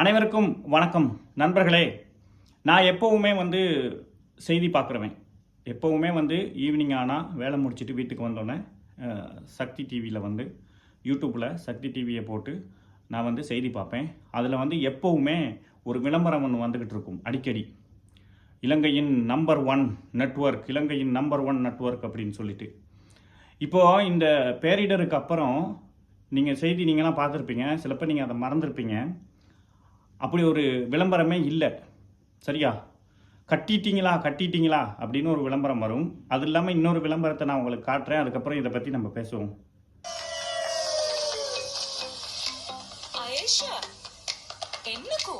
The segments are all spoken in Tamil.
அனைவருக்கும் வணக்கம். நண்பர்களே நான் எப்போவுமே வந்து செய்தி பார்க்குறவன். எப்போவுமே வந்து ஈவினிங் ஆனால் வேலை முடிச்சுட்டு வீட்டுக்கு வந்தோடனே சக்தி டிவியில் வந்து யூடியூப்பில் சக்தி டிவியை போட்டு நான் வந்து செய்தி பார்ப்பேன். அதில் வந்து எப்போவுமே ஒரு விளம்பரம் ஒன்று வந்துக்கிட்டு இருக்கும் அடிக்கடி. இலங்கையின் நம்பர் ஒன் நெட்ஒர்க் இலங்கையின் நம்பர் ஒன் நெட்வொர்க் அப்படின்னு சொல்லிட்டு. இப்போ இந்த பேரிடருக்கு அப்புறம் நீங்கள் செய்தி நீங்களாம் பார்த்துருப்பீங்க சிலப்போ நீங்கள் அதை மறந்துருப்பீங்க. அப்படி ஒரு விளம்பரமே இல்லை சரியா கட்டிட்டீங்களா கட்டிட்டீங்களா அப்படின்னு ஒரு விளம்பரம் வரும் அது இல்லாமல் இன்னொரு விளம்பரத்தை நான் உங்களுக்கு காட்டுறேன் அதுக்கப்புறம் இதை பற்றி நம்ம பேசுவோம் අයේෂ එන්නකෝ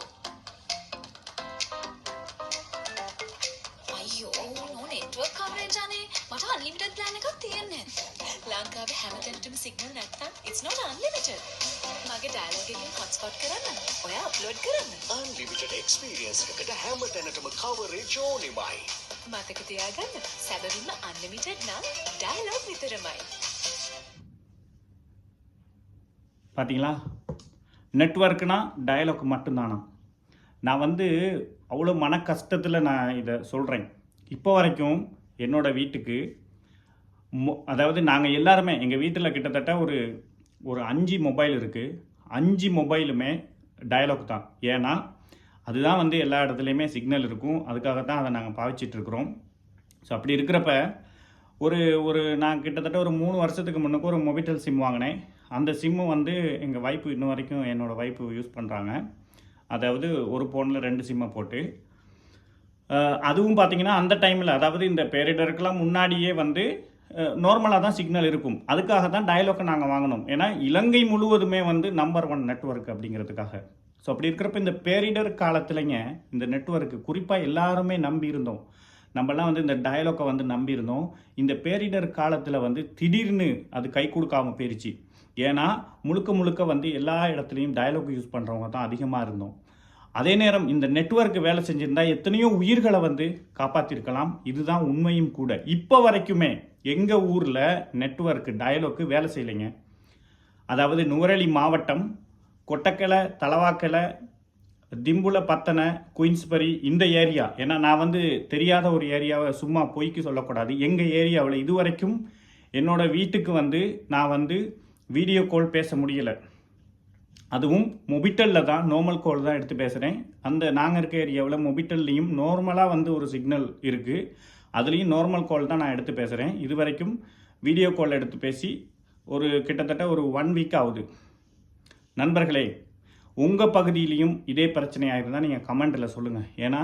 අයියෝ නෝ නෙට්වර්ක් කවරේජ් අනේ මට අන්ලිමිටඩ් ප්ලෑන් එකක් තියෙන්නේ ලංකාවේ හැමතැනටම සිග්නල් නැත්තම් it's not unlimited මගේ ඩයලොග් එකෙන් හොට්ස්පොට් කරන්න ඔයා අප්ලෝඩ් කරන්න අන්ලිමිටඩ් එක්ස්පීරියන්ස් එකට හැම තැනටම කවරේජ් ඕනෙමයි. මතක තියාගන්න සැබවින්ම අන්ලිමිටඩ් නම් ඩයලොග් විතරමයි பார்த்தீங்களா நெட்வொர்க்னா டயலாக் மட்டும்தானா நான் வந்து அவ்வளோ மன கஷ்டத்தில் நான் இதை சொல்கிறேன் இப்போ வரைக்கும் என்னோட வீட்டுக்கு மொ- அதாவது நாங்கள் எல்லாருமே எங்கள் வீட்டில் கிட்டத்தட்ட ஒரு ஒரு அஞ்சு மொபைல் இருக்குது அஞ்சு மொபைலுமே டயலாக் தான். ஏன்னா அதுதான் வந்து எல்லா இடத்துலையுமே சிக்னல் இருக்கும். அதுக்காக தான் அதை நாங்கள் பாவிச்சிட்டு இருக்கிறோம். ஸோ அப்படி இருக்கிறப்ப ஒரு ஒரு நான் கிட்டத்தட்ட ஒரு மூணு வருஷத்துக்கு முன்னுக்கு ஒரு மொபிட்டல் சிம் வாங்கினேன். அந்த சிம்மு வந்து எங்கள் வைப்பு இன்ன வரைக்கும் என்னோடய வைப்பு யூஸ் பண்ணுறாங்க அதாவது ஒரு ஃபோனில் ரெண்டு சிம்மை போட்டு. அதுவும் பார்த்திங்கன்னா அந்த டைமில் அதாவது இந்த பேரிடருக்கெல்லாம் முன்னாடியே வந்து நார்மலாக தான் சிக்னல் இருக்கும். அதுக்காக தான் டயலாக்கை நாங்கள் வாங்கினோம் ஏன்னா இலங்கை முழுவதுமே வந்து நம்பர் ஒன் நெட்வொர்க் அப்படிங்கிறதுக்காக. ஸோ அப்படி இருக்கிறப்ப இந்த பேரிடர் காலத்துலங்க இந்த நெட்வொர்க்கு குறிப்பாக எல்லாருமே நம்பி இருந்தோம். நம்மலாம் வந்து இந்த டயலாக்கை வந்து நம்பியிருந்தோம் இந்த பேரிடர் காலத்தில் வந்து திடீர்னு அது கை கொடுக்காமல் போயிடுச்சு ஏன்னா முழுக்க முழுக்க வந்து எல்லா இடத்துலையும் டயலாக் யூஸ் பண்ணுறவங்க தான் அதிகமாக இருந்தோம். அதே நேரம் இந்த நெட்ஒர்க் வேலை செஞ்சிருந்தா எத்தனையோ உயிர்களை வந்து காப்பாற்றிருக்கலாம் இதுதான் உண்மையும் கூட. இப்போ வரைக்குமே எங்கள் ஊரில் நெட்ஒர்க் டயலாக்கு வேலை செய்யலைங்க. அதாவது நுவரெலி மாவட்டம் கொட்டக்கலை தலவாக்கலை திம்புல பத்தனை குயின்ஸ்பரி இந்த ஏரியா. ஏன்னா நான் வந்து தெரியாத ஒரு ஏரியாவை சும்மா பொய்க்கு சொல்லக்கூடாது. எங்கள் ஏரியாவில் இதுவரைக்கும் என்னோடய வீட்டுக்கு வந்து நான் வந்து வீடியோ கால் பேச முடியலை. அதுவும் மொபிட்டலில் தான் நார்மல் கால் தான் எடுத்து பேசுகிறேன் அந்த நாங்கள் இருக்க ஏரியாவில் மொபிட்டல்லையும் நார்மலாக வந்து ஒரு சிக்னல் இருக்குது அதுலேயும் நார்மல் கால் தான் நான் எடுத்து பேசுகிறேன் இது வரைக்கும் வீடியோ கால் எடுத்து பேசி ஒரு கிட்டத்தட்ட ஒரு ஒன் வீக் ஆகுது. நண்பர்களே உங்கள் பகுதியிலையும் இதே பிரச்சனையாக இருந்தால் நீங்கள் கமெண்ட்டில் சொல்லுங்கள் ஏன்னா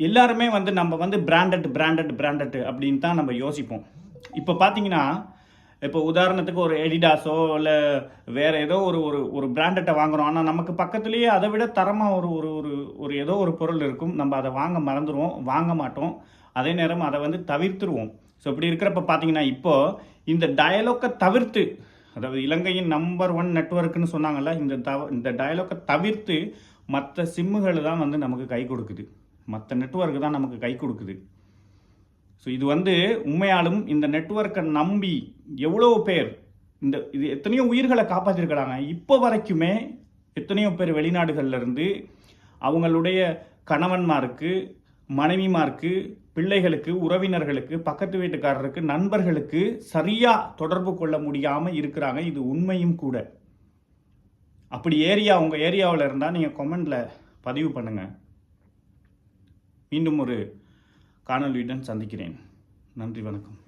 எல்லாருமே வந்து நம்ம வந்து பிராண்டட் பிராண்டட் பிராண்டட் அப்படின்னு தான் நம்ம யோசிப்போம். இப்போ பார்த்தீங்கன்னா இப்போ உதாரணத்துக்கு ஒரு எடிடாஸோ இல்லை வேறு ஏதோ ஒரு ஒரு ஒரு பிராண்டட்டை வாங்குறோம். ஆனால் நமக்கு பக்கத்துலேயே அதை விட தரமாக ஒரு ஒரு ஒரு ஒரு ஏதோ ஒரு பொருள் இருக்கும். நம்ம அதை வாங்க மறந்துடுவோம் வாங்க மாட்டோம். அதே நேரம் அதை வந்து தவிர்த்துருவோம். ஸோ இப்படி இருக்கிறப்ப பார்த்தீங்கன்னா இப்போ இந்த டயலாக்கை தவிர்த்து அதாவது இலங்கையின் நம்பர் ஒன் நெட்வொர்க்குன்னு சொன்னாங்கல்ல இந்த தவ இந்த டயலாக்கை தவிர்த்து மற்ற சிம்முகள் தான் வந்து நமக்கு கை கொடுக்குது. மற்ற நெட்ஒர்க்கு தான் நமக்கு கை கொடுக்குது. ஸோ இது வந்து உண்மையாலும் இந்த நெட்வொர்க்கை நம்பி எவ்வளோ பேர் இந்த இது எத்தனையோ உயிர்களை காப்பாற்றிருக்கிறாங்க இப்போ வரைக்குமே எத்தனையோ பேர் வெளிநாடுகள்லேருந்து அவங்களுடைய கணவன்மாருக்கு மனைவிமாருக்கு பிள்ளைகளுக்கு உறவினர்களுக்கு பக்கத்து வீட்டுக்காரருக்கு நண்பர்களுக்கு சரியாக தொடர்பு கொள்ள முடியாமல் இருக்கிறாங்க. இது உண்மையும் கூட. அப்படி ஏரியா உங்கள் ஏரியாவில் இருந்தால் நீங்கள் கொமெண்டில் பதிவு பண்ணுங்கள் மீண்டும் ஒரு காணொலியுடன் சந்திக்கிறேன். நன்றி வணக்கம்.